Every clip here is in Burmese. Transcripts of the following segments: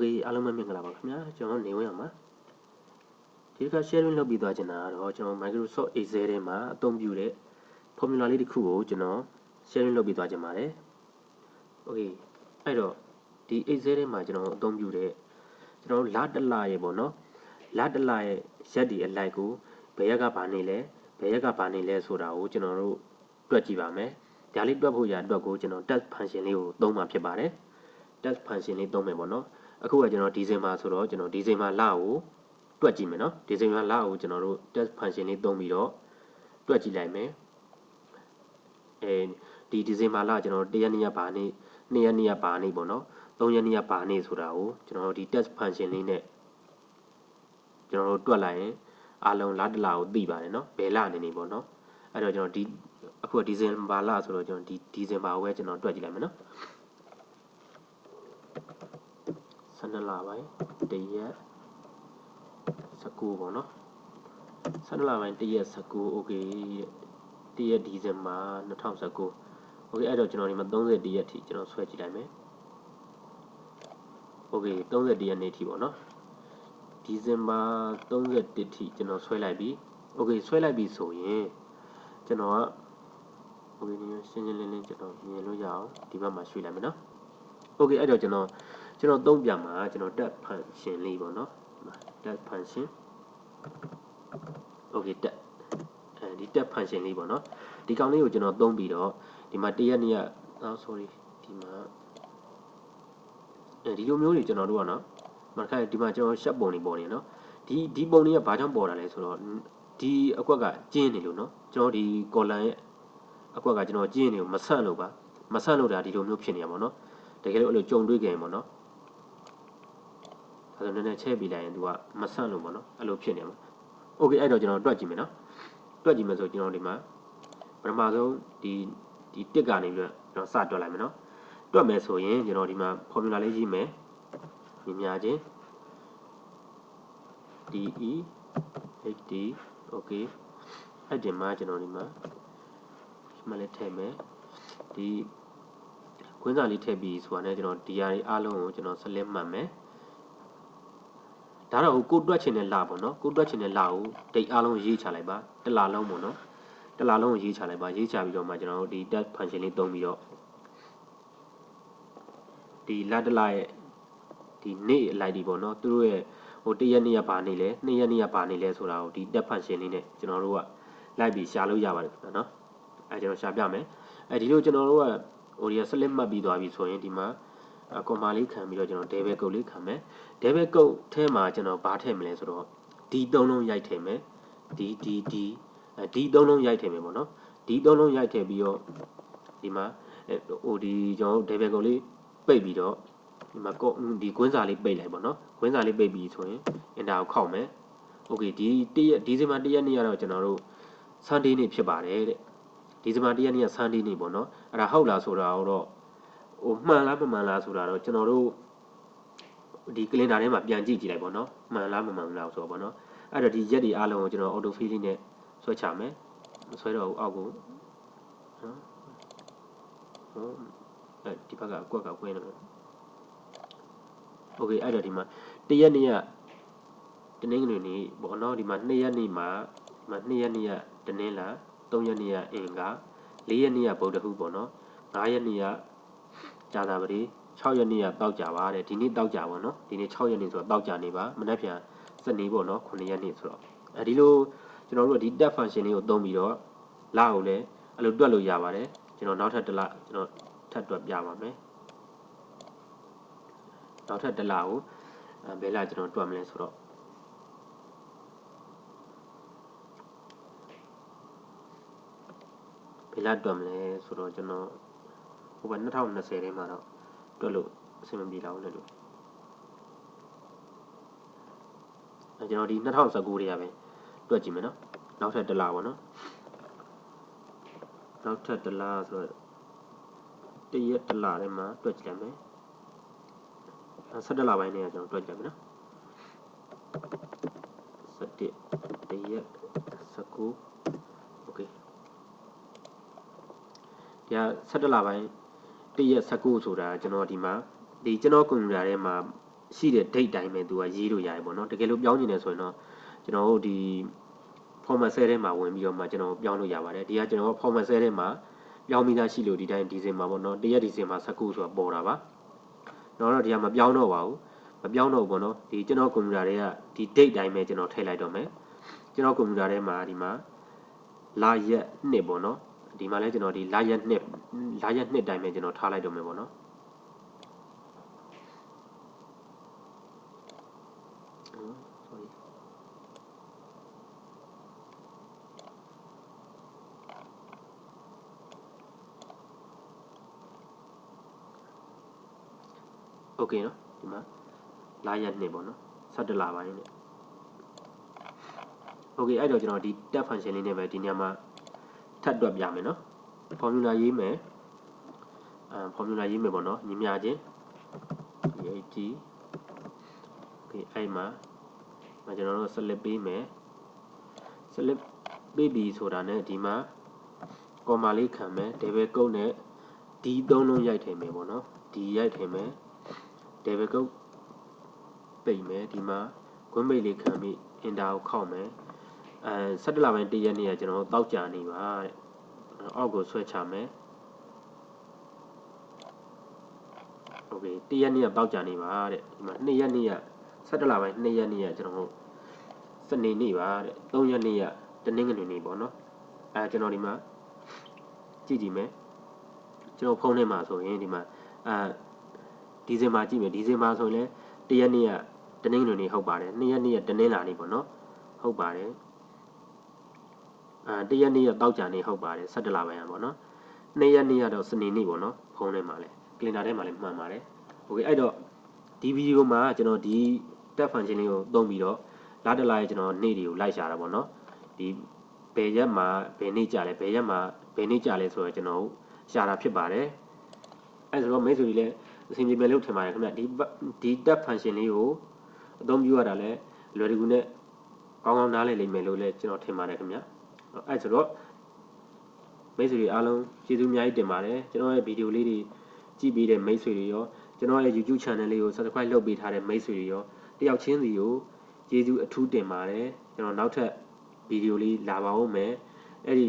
Okay အားလုံးပဲမင်္ဂလာပါခင်ဗျာကျွန်တော်နေဝင်အောင်ပါဒီတစ်ခါ sharing လုပ်ပြီးသွားချင်တာကတော့ကျွန်တော် Microsoft Excel ထဲမှာအသုံးပြုတဲ့ formula လေးတစ်ခုကိုကျွန်တော် sharing လုပ်ပြီးသွားချင်ပါတယ် Okay အဲ့တော့ဒီ Excel ထဲမှာကျွန်တော်အသုံးပြုတဲ့ကျွန်တော်လတစ်လရေပေါ့နော်လတစ်လရဲ့ရက်ဒီအလိုက်ကိုဘယ်ရက်ကဘာနေလဲဘယ်ရက်ကဘာနေလဲဆိုတာကိုကျွန်တော်တို့တွက်ကြည့်ပါမယ်ဒါလေးတွက်ဖို့ရအတွက်ကိုကျွန်တော် test function လေးကိုသုံးမှာဖြစ်ပါတယ် test function လေးသုံးမယ်ပေါ့နော် အခုကကျွန်တော်ဒီဇင်ဘာဆိုတော့ကျွန်တော်ဒီဇင်ဘာလကိုတွက်ကြည့်မယ်နော်ဒီဇင်ဘာလကိုကျွန်တော်တို့ test function လေးသုံးပြီးတော့တွက်ကြည့်လိုက်မယ်အဲဒီဒီဇင်ဘာလကျွန်တော်တို့1ရက်နေ့ကဘာနေ့2ရက်နေ့ကဘာနေ့ပေါ့နော်3ရက်နေ့ကဘာနေ့ဆိုတာကိုကျွန်တော်တို့ဒီ test function လေးနဲ့ကျွန်တော်တို့တွက်လိုက်ရင်အလုံးလတလကိုသိပါတယ်နော်ဘယ်လအနေနေပေါ့နော်အဲ့တော့ကျွန်တော်ဒီအခုဒီဇင်ဘာလဆိုတော့ကျွန်တော်ဒီဒီဇင်ဘာကိုပဲကျွန်တော်တွက်ကြည့်လိုက်မယ်နော် 12လပိုင်း1ရက်19ပေါ့နော်12လပိုင်း1ရက်19 okay 1ရက်ဒီဇင်ဘာ2019 okay အဲ့တော့ကျွန်တော်ဒီမှာ31ရက်ထိကျွန်တော်ဆွဲကြည့်လိုက်မယ် okay 31ရက်နေ့ထိပေါ့နော်ဒီဇင်ဘာ31ထိကျွန်တော်ဆွဲလိုက်ပြီ okay ဆွဲလိုက်ပြီဆိုရင်ကျွန်တော်က okay ဒီရှင်းရှင်းလင်းလင်းကျွန်တော်မြင်လို့ရအောင်ဒီဘက်မှာရွှေ့လိုက်မယ်နော် okay အဲ့တော့ကျွန်တော် ကျွန်တော်သုံးပြမှာကျွန်တော် tab function လေးပေါ့နော် tab function okay tab အဲဒီ tab function လေးပေါ့နော်ဒီကောင်လေးကိုကျွန်တော်သုံးပြီးတော့ဒီမှာတရက်နေ့ကအော် sorry ဒီမှာအဲဒီလိုမျိုးတွေကျွန်တော်တို့ကနော်မခါဒီမှာကျွန်တော်ရှက်ပုံတွေပေါ်နေနော်ဒီဒီပုံတွေကဘာကြောင့်ပေါ်တာလဲဆိုတော့ဒီအကွက်ကကျင်းနေလို့နော်ကျွန်တော်ဒီ column ရဲ့အကွက်ကကျွန်တော်ကျင်းနေကိုမဆန့်လို့ပါမဆန့်လို့ဒါဒီလိုမျိုးဖြစ်နေရပါတော့တကယ်လို့အဲ့လိုကြုံတွေ့ကြရင်ပေါ့နော် အဲ့တော့နည်းနည်းချဲ့ပြီးလိုက်ရင် तू ကမဆန့်လို့ပေါ့နော်အဲ့လိုဖြစ်နေမှာ Okay အဲ့တော့ကျွန်တော်တွက်ကြည့်မယ်နော်တွက်ကြည့်မယ်ဆိုကျွန်တော်ဒီမှာပထမဆုံးဒီဒီတစ်ကနေပြီးတော့ကျွန်တော်စတွက်လိုက်မယ်နော်တွက်မယ်ဆိုရင်ကျွန်တော်ဒီမှာ formula လေးကြီးမယ်ညီမချင်း DE HD okay အဲ့ဒီမှာကျွန်တော်ဒီမှာဒီမှာလည်းထည့်မယ်ဒီခွင်းစာလေးထည့်ပြီးဆိုတာနဲ့ကျွန်တော်ဒီအရာတွေအားလုံးကိုကျွန်တော်ဆက်လက်မှတ်မယ် ဒါတော့ကိုတွက်ချင်တဲ့လပေါ့နော်ကိုတွက်ချင်တဲ့လကိုတိတ်အားလုံးရေးချလိုက်ပါတစ်လလုံးပေါ့နော်တစ်လလုံးကိုရေးချလိုက်ပါရေးချပြီးတော့မှကျွန်တော်တို့ဒီ test function လေးသုံးပြီးတော့ဒီလတစ်လရဲ့ဒီနေ့အလိုက်ဒီပေါ့နော်သူတို့ရဲ့ဟိုတရက်နေ့ကဘာနေလဲနှစ်ရက်နေ့ကဘာနေလဲဆိုတာကိုဒီ test function လေးနဲ့ကျွန်တော်တို့ကလိုက်ပြီးရှာလို့ရပါတယ်ခင်ဗျာနော်အဲကျွန်တော်ရှာပြမယ်အဲဒီလိုကျွန်တော်တို့ကဟိုဒီက select မှတ်ပြီးသွားပြီဆိုရင်ဒီမှာ ကွန်မာလေးခံပြီးတော့ကျွန်တော် debit code လေးခံမယ် debit code ထဲမှာကျွန်တော်ဘာထည့်မလဲဆိုတော့ဒီသုံးလုံးရိုက်ထည့်မယ်ဒီဒီဒီဒီသုံးလုံးရိုက်ထည့်မယ်ပေါ့နော်ဒီသုံးလုံးရိုက်ထည့်ပြီးတော့ဒီမှာဟိုဒီကျွန်တော် debit code လေးပိတ်ပြီးတော့ဒီမှာဒီကွင်းစာလေးပိတ်လိုက်ပေါ့နော်ကွင်းစာလေးပိတ်ပြီးဆိုရင် enter ကိုခောက်မယ် okay ဒီတရက်ဒီဇင်ဘာ1ရက်နေ့ကတော့ကျွန်တော်တို့ Sunday နေ့ဖြစ်ပါတယ်တဲ့ဒီဇင်ဘာ1ရက်နေ့က Sunday နေ့ပေါ့နော်အဲ့ဒါဟုတ်လားဆိုတာတော့ ဟိုမှန်လားမမှန်လားဆိုတာတော့ကျွန်တော်တို့ဒီကလင်ဒါထဲမှာပြန်ကြည့်ကြည့်လိုက်ပေါ့နော်မှန်လားမမှန်လားဆိုတော့ပေါ့နော်အဲ့တော့ဒီရက်တွေအားလုံးကိုကျွန်တော် auto fill နဲ့ဆွဲချမယ်မဆွဲတော့ဘူးအောက်ကိုနော်ဟိုအဲဒီဘက်ကအကွက်ကကွင်းနေတယ်โอเคအဲ့တော့ဒီမှာတရက်နေ့ကတနင်္ဂနွေနေ့ပေါ့နော်ဒီမှာ2ရက်နေ့မှာဒီမှာ2ရက်နေ့ကတနင်္လာ3ရက်နေ့ကအင်္ဂါ4ရက်နေ့ကဗုဒ္ဓဟူးပေါ့နော်5ရက်နေ့က ကြာသပတေး6ရက်နေ့ကတောက်ကြပါတဲ့ဒီနေ့တောက်ကြပါနော်ဒီနေ့6ရက်နေ့ဆိုတော့တောက်ကြနေပါမနေ့ပြန်စနေပေါ့နော်9ရက်နေ့ဆိုတော့အဲဒီလိုကျွန်တော်တို့ဒီ tab function လေးကိုသုံးပြီးတော့လကိုလည်းအဲ့လိုတွက်လို့ရပါတယ်ကျွန်တော်နောက်ထပ်တစ်လကျွန်တော်ထပ်တွက်ပြပါမယ်နောက်ထပ်တစ်လကိုဘယ်လကျွန်တော်တွက်မလဲဆိုတော့ဘယ်လတွက်မလဲဆိုတော့ကျွန်တော် ဟိုဘက်2020ထဲမှာတော့တွက်လို့အဆင်မပြေတော့ဘူးလေလို့အဲကျွန်တော်ဒီ2019တွေရပဲတွက်ကြည့်မယ်နော်နောက်ထပ်တစ်လပေါ့နော်နောက်ထပ်တစ်လဆိုတော့တရက်တစ်လထဲမှာတွက်ကြည့်လိုက်မယ်အဲ17လပိုင်းနေရာကျွန်တော်တွက်ကြမယ်နော်17တရက်19 okay ဒီ17လပိုင်း 1ရက်19ဆိုတာကျွန်တော်ဒီမှာဒီကျွန်တော်ကွန်ပျူတာထဲမှာရှိတဲ့ date တိုင်းပဲသူကရေးလို့ရတယ်ပေါ့နော်တကယ်လို့ပြောင်းနေတယ်ဆိုရင်တော့ကျွန်တော်တို့ဒီ format cell ထဲမှာဝင်ပြီးတော့မှကျွန်တော်ပြောင်းလို့ရပါတယ်ဒီကကျွန်တော် format cell ထဲမှာပြောင်းပြီးသားရှိလို့ဒီတိုင်းဒီဇင်မှာပေါ့နော်တရက်ဒီဇင်မှာ19ဆိုတာပေါ်တာပါတော့တော့ဒီကမပြောင်းတော့ပါဘူးမပြောင်းတော့ဘူးပေါ့နော်ဒီကျွန်တော်ကွန်ပျူတာတွေကဒီ date တိုင်းပဲကျွန်တော်ထည့်လိုက်တော့မယ်ကျွန်တော်ကွန်ပျူတာထဲမှာဒီမှာလာရက်နှစ်ပေါ့နော် ဒီမှာလဲကျွန်တော်ဒီလာရက်နှစ်လာရက်နှစ်တိုင်းပဲကျွန်တော်ထားလိုက်တော့မယ်ပေါ့နော် sorry โอเคเนาะဒီမှာလာရက်နှစ်ပေါ့နော်17လပိုင်းနဲ့โอเคအဲ့တော့ကျွန်တော်ဒီ tab function လေးနဲ့ပဲဒီညမှာ ထပ်တွက်ပြမယ်နော် formula ရေးမယ်အဲ formula ရေးမယ်ပေါ့နော်ညီမျှခြင်း DHT ပြီးအဲ့မှာမကျွန်တော်တို့ select ပေးမယ် select ပေးပြီဆိုတာနဲ့ဒီမှာ comma လေးခံမယ် double quote နဲ့ D သုံးလုံးရိုက်ထည့်မယ်ပေါ့နော် D ရိုက်ထည့်မယ် double quote ပိတ်မယ်ဒီမှာခွင့်ပိတ်လေးခံပြီး enter ကိုခောက်မယ် အဲ17လပိုင်း1ရက်နေ့ကကျွန်တော်တို့တောက်ကြနေပါတဲ့အောက်ကိုဆွဲချမယ်โอเค1ရက်နေ့ကတောက်ကြနေပါတဲ့ဒီမှာ2ရက်နေ့က17လပိုင်း2ရက်နေ့ကကျွန်တော်တို့စနေနေ့ပါတဲ့3ရက်နေ့ကတနင်္ဂနွေနေ့ပေါ့နော်အဲကျွန်တော်ဒီမှာကြည့်ကြည့်မယ်ကျွန်တော်ဖုန်းထဲမှာဆိုရင်ဒီမှာအဲဒီဇင်ဘာကြည့်မယ်ဒီဇင်ဘာဆိုရင်လည်း1ရက်နေ့ကတနင်္ဂနွေနေ့ဟုတ်ပါတယ်2ရက်နေ့ကတနင်္လာနေ့ပေါ့နော်ဟုတ်ပါတယ် အဲ1ရက်နေ့ကတောက်ကြနေ့ဟုတ်ပါတယ်17လပိုင်းอ่ะပေါ့နော်2ရက်နေ့ကတော့စနေနေ့ပေါ့နော်ဖုန်းထဲမှာလည်းကလင်ဒါထဲမှာလည်းမှန်ပါတယ်โอเคအဲ့တော့ဒီဗီဒီယိုမှာကျွန်တော်ဒီ tab function လေးကိုသုံးပြီးတော့လာတလာရဲ့ကျွန်တော်နေ့တွေကိုလိုက်ရှာတာပေါ့နော်ဒီဘယ်ရက်မှာဘယ်နေ့ကြာလဲဘယ်ရက်မှာဘယ်နေ့ကြာလဲဆိုတော့ကျွန်တော်ရှာတာဖြစ်ပါတယ်အဲ့ဆိုတော့မိတ်ဆွေကြီးလည်းအဆင်ပြေမယ်လို့ထင်ပါတယ်ခင်ဗျဒီဒီ tab function လေးကိုအသုံးပြုရတာလည်းလွယ်တကူနဲ့ကောင်းကောင်းနားလည်လိမ့်မယ်လို့လည်းကျွန်တော်ထင်ပါတယ်ခင်ဗျ အဲ့ဆိုတော့မိတ်ဆွေတွေအားလုံးကျေးဇူးအများကြီးတင်ပါတယ်ကျွန်တော်ရဲ့ဗီဒီယိုလေးတွေကြည့်ပြီးတဲ့မိတ်ဆွေတွေရောကျွန်တော်ရဲ့ YouTube channel လေးကို subscribe လုပ်ပေးထားတဲ့မိတ်ဆွေတွေရောတယောက်ချင်းစီကိုကျေးဇူးအထူးတင်ပါတယ်ကျွန်တော်နောက်ထပ်ဗီဒီယိုလေးလာပါဦးမယ်အဲ့ဒီ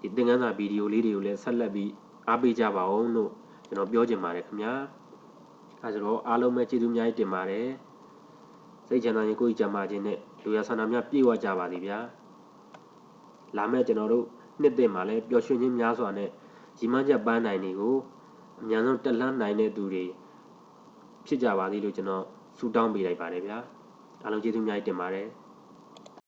ဒီသင်ခန်းစာဗီဒီယိုလေးတွေကိုလည်းဆက်လက်ပြီးအားပေးကြပါဦးလို့ကျွန်တော်ပြောချင်ပါတယ်ခင်ဗျာအဲဆိုတော့အားလုံးပဲကျေးဇူးအများကြီးတင်ပါတယ်စိတ်ချမ်းသာရင်ကိုယ်ကြံပါခြင်းနဲ့လူရဆန္ဒများပြည့်ဝကြပါသည်ဗျာ လာမယ့်ကျွန်တော်တို့နှစ်သိမ့်မှာလည်းပျော်ရွှင်ခြင်းများစွာနဲ့ရီမန်းချက်ပန်းနိုင်တွေကိုအများဆုံးတက်လှမ်းနိုင်တဲ့သူတွေဖြစ်ကြပါသည်လို့ကျွန်တော်ဆုတောင်းပေးလိုက်ပါတယ်ဗျာအားလုံးကျေးဇူးအများကြီးတင်ပါတယ်